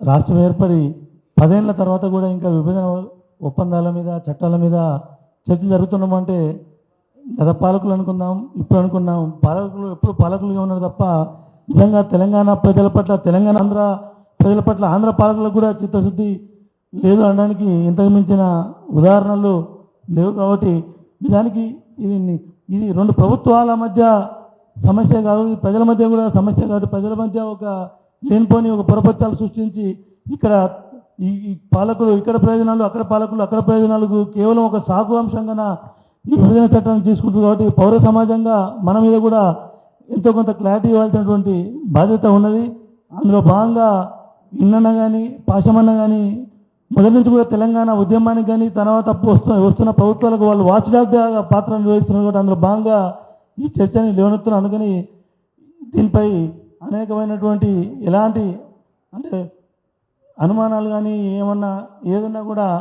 రాష్ట్రం ఏర్పడి పదేళ్ళ తర్వాత కూడా ఇంకా విభజన ఒప్పందాల మీద చట్టాల మీద చర్చ జరుగుతున్నామంటే గత పాలకులు అనుకున్నాం ఇప్పుడు అనుకున్నాం. పాలకులు ఎప్పుడు పాలకులుగా ఉన్నారు తప్ప నిజంగా తెలంగాణ ప్రజల పట్ల తెలంగాణ ఆంధ్ర ప్రజల పట్ల ఆంధ్ర పాలకులకు కూడా చిత్తశుద్ధి లేదు అనడానికి ఇంతకు మించిన ఉదాహరణలు లేవు కాబట్టి నిజానికి ఇది ఇది రెండు ప్రభుత్వాల మధ్య సమస్య కాదు ప్రజల మధ్య కూడా సమస్య కాదు. ప్రజల మధ్య ఒక లేనిపోని ఒక పొరపచ్చాలు సృష్టించి ఇక్కడ ఈ ఈ పాలకులు ఇక్కడ ప్రయోజనాలు అక్కడ పాలకులు అక్కడ ప్రయోజనాలకు కేవలం ఒక సాగు అంశంగా ఈ విభజన చట్టాన్ని తీసుకుంటుంది కాబట్టి పౌర సమాజంగా మన మీద కూడా ఎంతో కొంత క్లారిటీ ఇవ్వాల్సినటువంటి బాధ్యత ఉన్నది. అందులో భాగంగా ఇన్నన్న కానీ పాశమన్న కానీ మొదటి నుంచి కూడా తెలంగాణ ఉద్యమానికి కానీ తర్వాత వస్తున్న వస్తున్న ప్రభుత్వాలకు వాళ్ళు వాచ్ డాగ్ పాత్ర నిర్వహిస్తున్నారు కాబట్టి అందులో భాగంగా ఈ చర్చని లేవనెత్తున్నారు. అందుకని దీనిపై అనేకమైనటువంటి ఎలాంటి అంటే అనుమానాలు కానీ ఏమన్నా ఏదన్నా కూడా